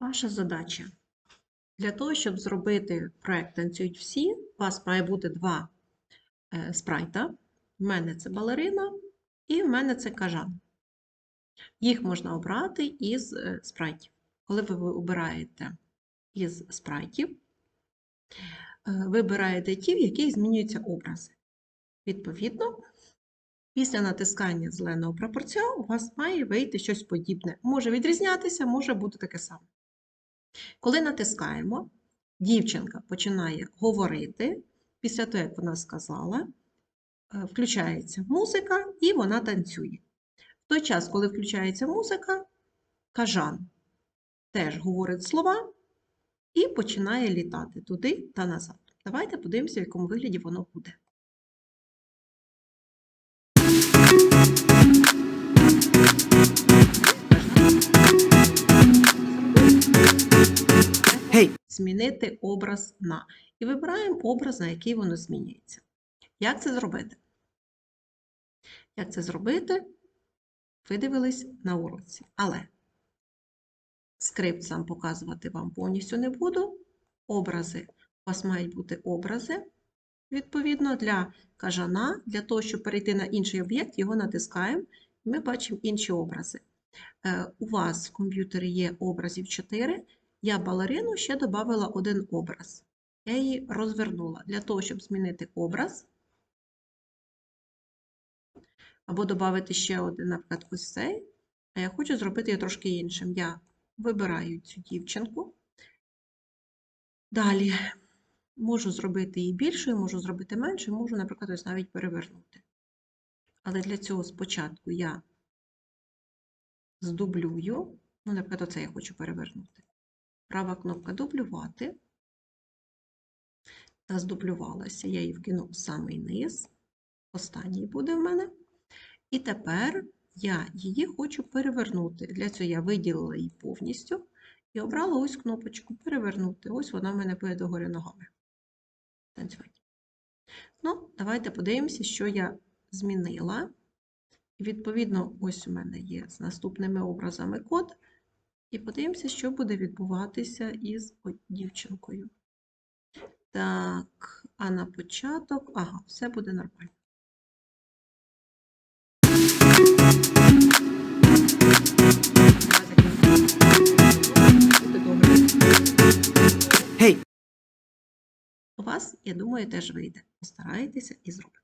Ваша задача. Для того, щоб зробити проект танцюють всі, у вас має бути два е, спрайта. В мене це балерина і в мене це кажан. Їх можна обрати із е, спрайтів. Коли ви обираєте із спрайтів, е, вибираєте ті, в яких змінюються образи. Відповідно, після натискання зеленого прапорця у вас має вийти щось подібне. Може відрізнятися, може бути таке саме. Коли натискаємо, дівчинка починає говорити. Після того, як вона сказала, е, включається музика і вона танцює. В той час, коли включається музика, кажан теж говорить слова і починає літати туди та назад. Давайте подивимося, в якому вигляді воно буде. Змінити образ на. І вибираємо образ, на який воно змінюється. Як це зробити? Як це зробити? Ви дивились на уроці. Але скрипт сам показувати вам повністю не буду. Образи. У вас мають бути образи. Відповідно, для кажана, для того, щоб перейти на інший об'єкт, його натискаємо, і ми бачимо інші образи. Е, У вас в комп'ютері є образів 4. Я балерину ще додала один образ. Я її розвернула для того, щоб змінити образ. Або додати ще один, наприклад, ось цей. А я хочу зробити його трошки іншим. Я вибираю цю дівчинку. Далі можу зробити її більшою, можу зробити меншою, можу, наприклад, ось навіть перевернути. Але для цього спочатку я здублюю, ну, наприклад, оце я хочу перевернути. Права кнопка дублювати. Та здублювалася, я її вкину в самий низ. Останній буде в мене. І тепер я її хочу перевернути. Для цього я виділила її повністю і обрала ось кнопочку перевернути. Ось вона в мене буде догори ногами. Танцювати. Ну, давайте подивимося, що я змінила. І відповідно, ось у мене є з наступними образами код. І подивимося, що буде відбуватися із дівчинкою. Так, а на початок, ага, все буде нормально. Гей! У вас, я думаю, теж вийде. Постарайтеся і зробите.